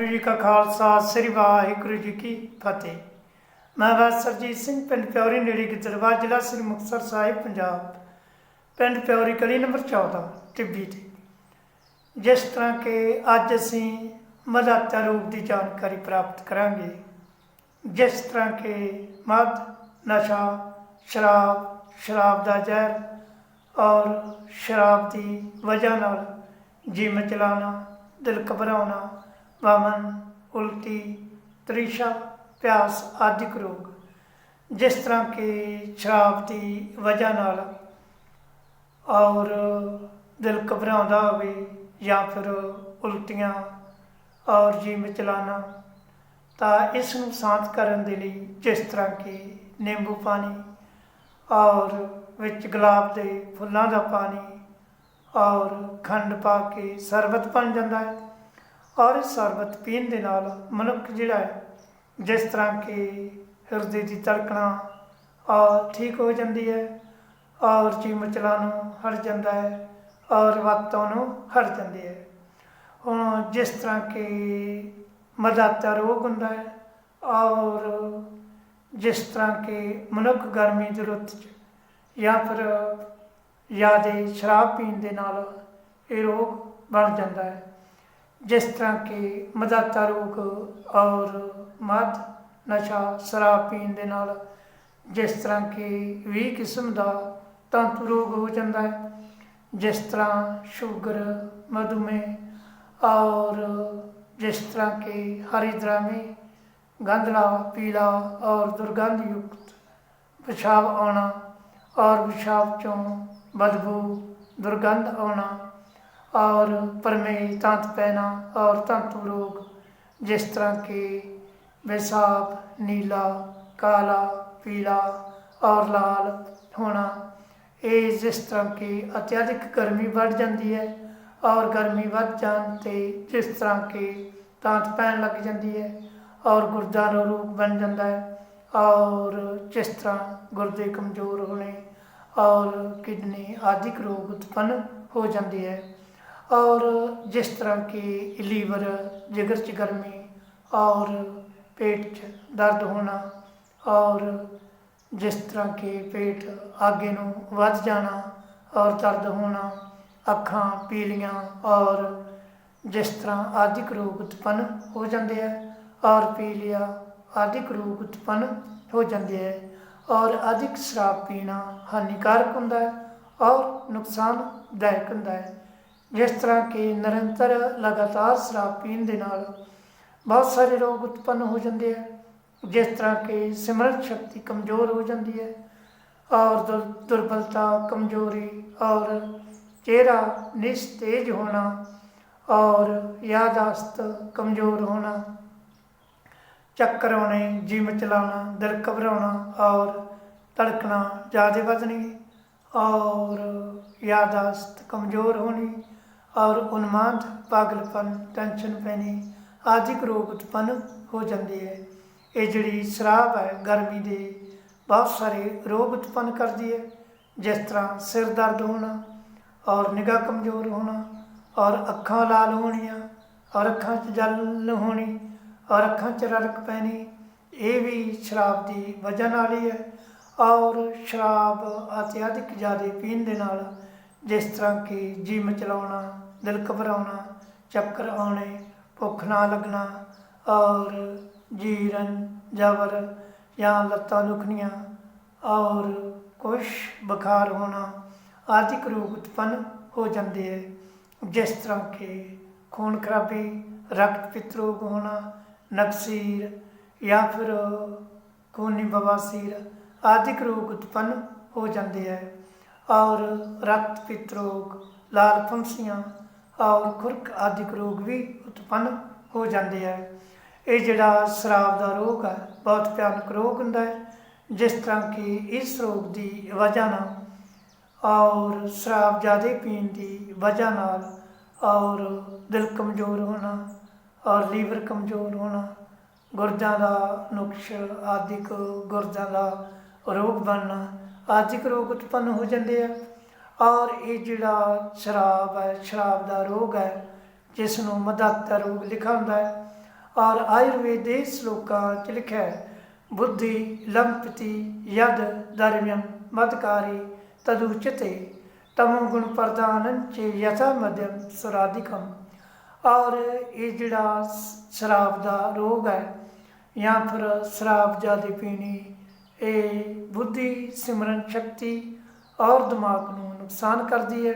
ਵਾਹਿਗੁਰੂ ਜੀ ਕਾ ਖਾਲਸਾ, ਸ੍ਰੀ ਵਾਹਿਗੁਰੂ ਜੀ ਕੀ ਫਤਿਹ। ਮੈਂ ਬਾਦ ਸਰਜੀਤ ਸਿੰਘ, ਪਿੰਡ ਪਿਉਰੀ ਨੇੜੇ ਗਿੱਦੜਵਾ ਜ਼ਿਲ੍ਹਾ, ਸ੍ਰੀ ਮੁਕਤਸਰ ਸਾਹਿਬ, ਪੰਜਾਬ। ਪਿੰਡ ਪਿਉਰੀ ਗਲੀ ਨੰਬਰ 14 ਟਿੱਬੀ ਤੇ। ਜਿਸ ਤਰ੍ਹਾਂ ਕਿ ਅੱਜ ਅਸੀਂ ਮਦਾਤਾ ਰੂਪ ਦੀ ਜਾਣਕਾਰੀ ਪ੍ਰਾਪਤ ਕਰਾਂਗੇ। ਜਿਸ ਤਰ੍ਹਾਂ ਕਿ ਮਦ, ਨਸ਼ਾ, ਸ਼ਰਾਬ ਸ਼ਰਾਬ ਦਾ ਜ਼ਹਿਰ ਔਰ ਸ਼ਰਾਬ ਦੀ ਵਜ੍ਹਾ ਨਾਲ ਜਿਮ ਚਲਾਣਾ ਦਿਲ ਘਬਰਾਉਣਾ ਵਮਨ ਉਲਟੀ, ਤ੍ਰਿਸ਼ਾ, ਪਿਆਸ ਆਦਿਕ ਰੋਗ। ਜਿਸ ਤਰ੍ਹਾਂ ਕਿ ਸ਼ਰਾਬ ਦੀ ਵਜ੍ਹਾ ਨਾਲ ਔਰ ਦਿਲ ਘਬਰਾਉਂਦਾ ਹੋਵੇ ਜਾਂ ਫਿਰ ਉਲਟੀਆਂ ਔਰ ਜਿਮ ਚਲਾਣਾ, ਤਾਂ ਇਸ ਨੂੰ ਸ਼ਾਂਤ ਕਰਨ ਦੇ ਲਈ ਜਿਸ ਤਰ੍ਹਾਂ ਕਿ ਨਿੰਬੂ ਪਾਣੀ ਔਰ ਵਿੱਚ ਗੁਲਾਬ ਦੇ ਫੁੱਲਾਂ ਦਾ ਪਾਣੀ ਔਰ ਖੰਡ ਪਾ ਕੇ ਸ਼ਰਬਤ ਬਣ ਜਾਂਦਾ ਹੈ। ਔਰ ਇਸ ਸ਼ਰਬਤ ਪੀਣ ਦੇ ਨਾਲ ਮਨੁੱਖ ਜਿਹੜਾ ਹੈ, ਜਿਸ ਤਰ੍ਹਾਂ ਕਿ ਹਿਰਦੇ ਦੀ ਧੜਕਣਾ ਔਰ ਠੀਕ ਹੋ ਜਾਂਦੀ ਹੈ ਔਰ ਜੀਮ ਨੂੰ ਹਟ ਜਾਂਦਾ ਹੈ ਔਰ ਵਾਤਾਂ ਨੂੰ ਹਟ ਜਾਂਦੀ ਹੈ। ਹੁਣ ਜਿਸ ਤਰ੍ਹਾਂ ਕਿ ਮਦਾਤਾ ਰੋਗ ਹੁੰਦਾ ਹੈ, ਔਰ ਜਿਸ ਤਰ੍ਹਾਂ ਕਿ ਮਨੁੱਖ ਗਰਮੀ ਦੀ ਰੁੱਤ 'ਚ ਜਾਂ ਫਿਰ ਜ਼ਿਆਦੇ ਸ਼ਰਾਬ ਪੀਣ ਦੇ ਨਾਲ ਇਹ ਰੋਗ ਬਣ ਜਾਂਦਾ ਹੈ। ਜਿਸ ਤਰ੍ਹਾਂ ਕਿ ਮਦਾਤਾ ਰੋਗ ਔਰ ਮਦ, ਨਸ਼ਾ, ਸ਼ਰਾਬ ਪੀਣ ਦੇ ਨਾਲ ਜਿਸ ਤਰ੍ਹਾਂ ਕਿ 20 ਕਿਸਮ ਦਾ ਤੰਤੂ ਰੋਗ ਹੋ ਜਾਂਦਾ ਹੈ, ਜਿਸ ਤਰ੍ਹਾਂ ਸ਼ੂਗਰ ਮਧੂਮੇਹ ਔਰ ਜਿਸ ਤਰ੍ਹਾਂ ਕਿ ਹਰੀ ਦਰਾਮੇ, ਗੰਧਲਾ, ਪੀਲਾ ਔਰ ਦੁਰਗੰਧ ਯੁਕਤ ਪਿਸ਼ਾਬ ਆਉਣਾ ਔਰ ਪਿਸ਼ਾਬ ਚੋਂ ਬਦਬੂ ਦੁਰਗੰਧ ਆਉਣਾ ਔਰ ਪਰਮੇ ਤੰਤ ਪੈਣਾ ਔਰ ਤੰਤੂ ਰੋਗ, ਜਿਸ ਤਰ੍ਹਾਂ ਕਿ ਵਿਸਾਬ ਨੀਲਾ, ਕਾਲਾ, ਪੀਲਾ ਔਰ ਲਾਲ ਹੋਣਾ, ਇਹ ਜਿਸ ਤਰ੍ਹਾਂ ਕਿ ਅਤਿਆਧਿਕ ਗਰਮੀ ਵੱਧ ਜਾਂਦੀ ਹੈ ਔਰ ਗਰਮੀ ਵੱਧ ਜਾਣ ਤੇ ਜਿਸ ਤਰ੍ਹਾਂ ਕਿ ਤਾਂਤ ਪੈਣ ਲੱਗ ਜਾਂਦੀ ਹੈ ਔਰ ਗੁਰਦਾ ਦਾ ਰੋਗ ਬਣ ਜਾਂਦਾ ਹੈ ਔਰ ਜਿਸ ਤਰ੍ਹਾਂ ਗੁਰਦੇ ਕਮਜ਼ੋਰ ਹੋਣੇ ਔਰ ਕਿਡਨੀ ਆਦਿਕ ਰੋਗ ਉਤਪੰਨ ਹੋ ਜਾਂਦੀ ਹੈ। ਔਰ ਜਿਸ ਤਰ੍ਹਾਂ ਕਿ ਲੀਵਰ, ਜਿਗਰ 'ਚ ਗਰਮੀ ਔਰ ਪੇਟ 'ਚ ਦਰਦ ਹੋਣਾ ਔਰ ਜਿਸ ਤਰ੍ਹਾਂ ਕਿ ਪੇਟ ਆਗੇ ਨੂੰ ਵੱਧ ਜਾਣਾ ਔਰ ਦਰਦ ਹੋਣਾ, ਅੱਖਾਂ ਪੀਲੀਆਂ ਔਰ ਜਿਸ ਤਰ੍ਹਾਂ ਆਦਿਕ ਰੋਗ ਉਤਪੰਨ ਹੋ ਜਾਂਦੇ ਹੈ ਔਰ ਪੀਲੀਆ ਆਦਿਕ ਰੋਗ ਉਤਪੰਨ ਹੋ ਜਾਂਦੇ ਹੈ ਔਰ ਅਧਿਕ ਸ਼ਰਾਬ ਪੀਣਾ ਹਾਨੀਕਾਰਕ ਹੁੰਦਾ ਹੈ ਔਰ ਨੁਕਸਾਨਦਾਇਕ ਹੁੰਦਾ ਹੈ। ਜਿਸ ਤਰ੍ਹਾਂ ਕਿ ਨਿਰੰਤਰ ਲਗਾਤਾਰ ਸ਼ਰਾਬ ਪੀਣ ਦੇ ਨਾਲ ਬਹੁਤ ਸਾਰੇ ਰੋਗ ਉਤਪੰਨ ਹੋ ਜਾਂਦੇ ਹੈ ਜਿਸ ਤਰ੍ਹਾਂ ਕਿ ਸਿਮਰਨ ਸ਼ਕਤੀ ਕਮਜ਼ੋਰ ਹੋ ਜਾਂਦੀ ਹੈ ਔਰ ਦੁਰ- ਦੁਰਬਲਤਾ ਕਮਜ਼ੋਰੀ ਔਰ ਚਿਹਰਾ ਨਿਸਤੇਜ ਹੋਣਾ ਔਰ ਯਾਦਾਸ਼ਤ ਕਮਜ਼ੋਰ ਹੋਣਾ, ਚੱਕਰ ਆਉਣੇ, ਜਿਮ ਚਲਾਉਣਾ, ਦਿਲ ਘਬਰਾਉਣਾ ਔਰ ਧੜਕਣਾ ਜ਼ਿਆਦਾ ਵਧਣੀ ਔਰ ਯਾਦਾਸ਼ਤ ਕਮਜ਼ੋਰ ਹੋਣੀ ਔਰ ਉਨਮਾਦ, ਪਾਗਲਪਨ, ਟੈਨਸ਼ਨ ਪੈਣੀ ਆਦਿਕ ਰੋਗ ਉਤਪੰਨ ਹੋ ਜਾਂਦੇ ਹੈ ਇਹ ਜਿਹੜੀ ਸ਼ਰਾਬ ਹੈ, ਗਰਮੀ ਦੇ ਬਹੁਤ ਸਾਰੇ ਰੋਗ ਉਤਪੰਨ ਕਰਦੀ ਹੈ ਜਿਸ ਤਰ੍ਹਾਂ ਸਿਰ ਦਰਦ ਹੋਣਾ ਔਰ ਨਿਗਾਹ ਕਮਜ਼ੋਰ ਹੋਣਾ ਔਰ ਅੱਖਾਂ ਲਾਲ ਹੋਣੀਆਂ ਔਰ ਅੱਖਾਂ 'ਚ ਜਲ ਹੋਣੀ ਔਰ ਅੱਖਾਂ 'ਚ ਰੜਕ ਪੈਣੀ, ਇਹ ਵੀ ਸ਼ਰਾਬ ਦੀ ਵਜ੍ਹਾ ਨਾਲ ਹੀ ਹੈ ਔਰ ਸ਼ਰਾਬ ਅਤਿਆਧਿਕ ਜ਼ਿਆਦਾ ਪੀਣ ਦੇ ਨਾਲ ਜਿਸ ਤਰ੍ਹਾਂ ਕਿ ਜਿਮ ਚਲਾਉਣਾ ਦਿਲ ਘਬਰਾਉਣਾ ਚੱਕਰ ਆਉਣੇ, ਭੁੱਖ ਨਾ ਲੱਗਣਾ, ਔਰ ਜੀਰਨ, ਜਬਰ ਜਾਂ ਲੱਤਾਂ ਦੁਖਣੀਆਂ, ਔਰ ਕੁਛ ਬੁਖਾਰ ਹੋਣਾ, ਆਦਿਕ ਰੋਗ ਉਤਪੰਨ ਹੋ ਜਾਂਦੇ ਹੈ ਜਿਸ ਤਰ੍ਹਾਂ ਕਿ ਖੂਨ ਖਰਾਬੀ, ਰਕਤ ਪਿੱਤ ਰੋਗ ਹੋਣਾ, ਨਕਸੀਰ ਜਾਂ ਫਿਰ ਖੂਨੀ ਬਵਾਸੀਰ ਆਦਿਕ ਰੋਗ ਉਤਪੰਨ ਹੋ ਜਾਂਦੇ ਹੈ ਔਰ ਰਕਤ ਪਿੱਤ ਰੋਗ, ਲਾਲ ਫੰਸੀਆਂ ਔਰ ਖੁਰਕ ਆਦਿਕ ਰੋਗ ਵੀ ਉਤਪੰਨ ਹੋ ਜਾਂਦੇ ਹੈ ਇਹ ਜਿਹੜਾ ਸ਼ਰਾਬ ਦਾ ਰੋਗ ਹੈ ਬਹੁਤ ਭਿਆਨਕ ਰੋਗ ਹੁੰਦਾ ਹੈ। ਜਿਸ ਤਰ੍ਹਾਂ ਕਿ ਇਸ ਰੋਗ ਦੀ ਵਜ੍ਹਾ ਨਾਲ ਔਰ ਸ਼ਰਾਬ ਜ਼ਿਆਦਾ ਪੀਣ ਦੀ ਵਜ੍ਹਾ ਨਾਲ ਔਰ ਦਿਲ ਕਮਜ਼ੋਰ ਹੋਣਾ ਔਰ ਲੀਵਰ ਕਮਜ਼ੋਰ ਹੋਣਾ, ਗੁਰਦਾਂ ਦਾ ਨੁਕਸ ਆਦਿਕ ਗੁਰਦਾਂ ਦਾ ਰੋਗ ਬਣਨਾ ਆਦਿਕ ਰੋਗ ਉਤਪੰਨ ਹੋ ਜਾਂਦੇ ਆ। ਔਰ ਇਹ ਜਿਹੜਾ ਸ਼ਰਾਬ ਹੈ, ਸ਼ਰਾਬ ਦਾ ਰੋਗ ਹੈ ਜਿਸ ਨੂੰ ਮਦਾਤਾ ਰੋਗ ਲਿਖਿਆ ਹੁੰਦਾ ਹੈ। ਔਰ ਆਯੁਰਵੇਦ ਦੇ ਸ਼ਲੋਕਾਂ 'ਚ ਲਿਖਿਆ ਹੈ, ਬੁੱਧੀ ਲੰਪਤੀ ਯਦ ਦਰਮਯਮ ਮਦਕਾਰੀ ਤਦੁਚਤੇ ਤਮੋ ਗੁਣ ਪ੍ਰਦਾਨੰ ਚੇ ਯਥਾ ਮਧਿਅਮ ਸਰਾਧਿਕਮ ਔਰ ਇਹ ਜਿਹੜਾ ਸ਼ਰਾਬ ਦਾ ਰੋਗ ਹੈ, ਜਾਂ ਫਿਰ ਸ਼ਰਾਬ ਜ਼ਿਆਦਾ ਪੀਣੀ ਇਹ ਬੁੱਧੀ, ਸਿਮਰਨ ਸ਼ਕਤੀ ਔਰ ਦਿਮਾਗ ਨੂੰ ਨੁਕਸਾਨ ਕਰਦੀ ਹੈ।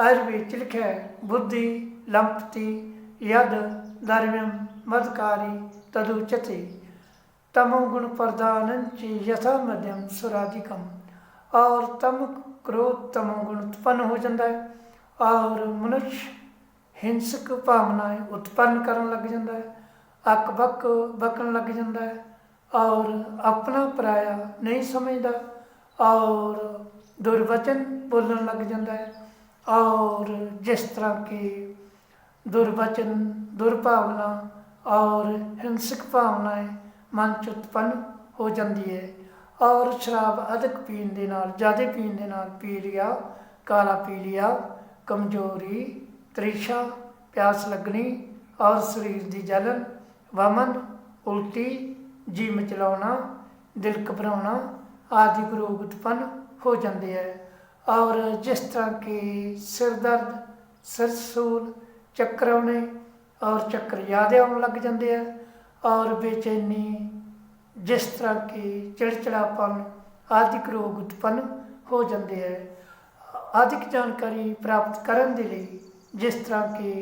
ਆਯੁਰਵੇਦ ਚ ਲਿਖਿਆ ਹੈ, ਬੁੱਧੀ, ਲੰਪਤੀ, ਯਦ ਦਰਮਯਮ ਮਦਕਾਰੀ, ਤਦੁਚਤੇ ਤਮੋ ਗੁਣ ਪ੍ਰਦਾਨੰ ਚ ਯਥਾ ਮਧਿਅਮ ਸੁਰਾਧਿਕਮ ਔਰ ਤਮ ਕ੍ਰੋਧ ਤਮੋ ਗੁਣ ਉਤਪੰਨ ਹੋ ਜਾਂਦਾ ਹੈ। ਔਰ ਮਨੁਸ਼ ਹਿੰਸਕ ਭਾਵਨਾएं ਉਤਪੰਨ ਕਰਨ ਲੱਗ ਜਾਂਦਾ ਹੈ। ਅਕਬਕ ਬਕਣ ਲੱਗ ਜਾਂਦਾ ਹੈ। ਔਰ ਆਪਣਾ ਪਰਾਇਆ ਨਹੀਂ ਸਮਝਦਾ, ਔਰ ਦੁਰਵਚਨ ਬੋਲਣ ਲੱਗ ਜਾਂਦਾ ਹੈ, ਔਰ ਜਿਸ ਤਰ੍ਹਾਂ ਕਿ ਦੁਰਵਚਨ, ਦੁਰਭਾਵਨਾ ਔਰ ਹਿੰਸਕ ਭਾਵਨਾएं ਮਨ ਚ ਉਤਪੰਨ ਹੋ ਜਾਂਦੀ ਹੈ, ਔਰ ਸ਼ਰਾਬ ਅਧਿਕ ਪੀਣ ਦੇ ਨਾਲ, ਜ਼ਿਆਦਾ ਪੀਣ ਦੇ ਨਾਲ ਪੀ ਲਿਆ, ਕਾਲਾ ਪੀ ਲਿਆ, ਕਮਜ਼ੋਰੀ, ਤ੍ਰਿਸ਼ਾ, ਪਿਆਸ ਲੱਗਣੀ ਔਰ ਸਰੀਰ ਦੀ ਜਲਨ, ਵਮਨ, ਉਲਟੀ ਜੀ ਚਲਾਉਣਾ, ਦਿਲ ਘਬਰਾਉਣਾ ਆਦਿ ਰੋਗ ਉਤਪੰਨ ਹੋ ਜਾਂਦੇ ਹੈ ਔਰ ਜਿਸ ਤਰ੍ਹਾਂ ਕਿ ਸਿਰ ਦਰਦ, ਸਿਰ ਸੂਲ, ਚੱਕਰ ਆਉਣੇ ਔਰ ਚੱਕਰ ਜ਼ਿਆਦਾ ਆਉਣ ਲੱਗ ਜਾਂਦੇ ਆ। ਔਰ ਬੇਚੈਨੀ, ਜਿਸ ਤਰ੍ਹਾਂ ਕਿ ਚਿੜਚਿੜਾਪਨ ਆਦਿਕ ਰੋਗ ਉਤਪੰਨ ਹੋ ਜਾਂਦੇ ਹੈ ਆਦਿਕ ਜਾਣਕਾਰੀ ਪ੍ਰਾਪਤ ਕਰਨ ਦੇ ਲਈ ਜਿਸ ਤਰ੍ਹਾਂ ਕਿ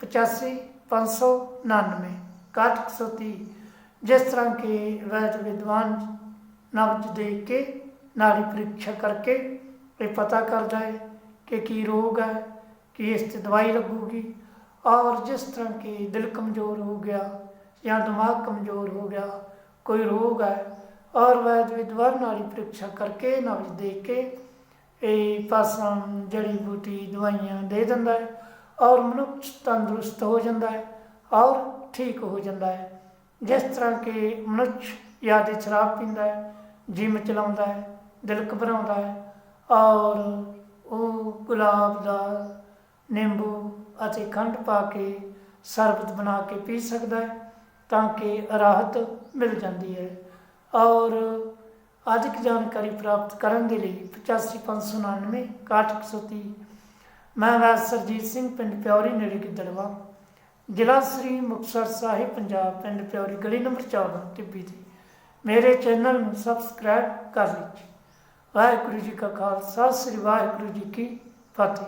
85 599 6130 ਜਿਸ ਤਰ੍ਹਾਂ ਕਿ ਵੈਦ ਵਿਦਵਾਨ ਨਬਜ ਦੇਖ ਕੇ, ਨਾੜੀ ਪ੍ਰੀਖਿਆ ਕਰਕੇ ਇਹ ਪਤਾ ਕਰਦਾ ਹੈ ਕਿ ਕੀ ਰੋਗ ਹੈ, ਕਿ ਇਸ ਤੇ ਦਵਾਈ ਲੱਗੂਗੀ ਔਰ ਜਿਸ ਤਰ੍ਹਾਂ ਕਿ ਦਿਲ ਕਮਜ਼ੋਰ ਹੋ ਗਿਆ ਜਾਂ ਦਿਮਾਗ ਕਮਜ਼ੋਰ ਹੋ ਗਿਆ, ਕੋਈ ਰੋਗ ਹੈ ਔਰ ਵੈਦ ਵਿਦਵਾਨ ਨਾੜੀ ਪ੍ਰੀਖਿਆ ਕਰਕੇ, ਨਬਜ ਦੇਖ ਕੇ ਇਹ ਪਾਸਾਂ ਜੜੀ ਬੂਟੀ ਦਵਾਈਆਂ ਦੇ ਦਿੰਦਾ ਹੈ ਔਰ ਮਨੁੱਖ ਤੰਦਰੁਸਤ ਹੋ ਜਾਂਦਾ ਹੈ ਔਰ ਠੀਕ ਹੋ ਜਾਂਦਾ ਹੈ। ਜਿਸ ਤਰ੍ਹਾਂ ਕਿ ਮਨੁੱਖ ਯਾਦੇ ਸ਼ਰਾਬ ਪੀਂਦਾ ਹੈ, ਜਿਮ ਚਲਾਉਂਦਾ ਹੈ, ਦਿਲ ਘਬਰਾਉਂਦਾ ਹੈ, ਔਰ ਉਹ ਗੁਲਾਬ ਦਾ ਨਿੰਬੂ ਅਤੇ ਖੰਡ ਪਾ ਕੇ ਸ਼ਰਬਤ ਬਣਾ ਕੇ ਪੀ ਸਕਦਾ ਹੈ ਤਾਂ ਕਿ ਰਾਹਤ ਮਿਲ ਜਾਂਦੀ ਹੈ। ਔਰ ਅਧਿਕ ਜਾਣਕਾਰੀ ਪ੍ਰਾਪਤ ਕਰਨ ਦੇ ਲਈ 85599 6130 ਮੈਂ ਵੈਦ ਸਰਜੀਤ ਸਿੰਘ, ਪਿੰਡ ਪਿਉਰੀ ਨੇੜੇ ਗਿੱਦੜਵਾ। ਜ਼ਿਲ੍ਹਾ ਸ੍ਰੀ ਮੁਕਤਸਰ ਸਾਹਿਬ, ਪੰਜਾਬ ਪਿੰਡ ਪਿਓਰੀ, ਗਲੀ ਨੰਬਰ 14 ਟਿੱਬੀ ਤੇ। ਮੇਰੇ ਚੈਨਲ ਨੂੰ ਸਬਸਕ੍ਰਾਈਬ ਕਰ ਲਿਓ ਵਾਹਿਗੁਰੂ ਜੀ ਕਾ ਖਾਲਸਾ, ਸ੍ਰੀ ਵਾਹਿਗੁਰੂ ਜੀ ਕੀ ਫਤਿਹ।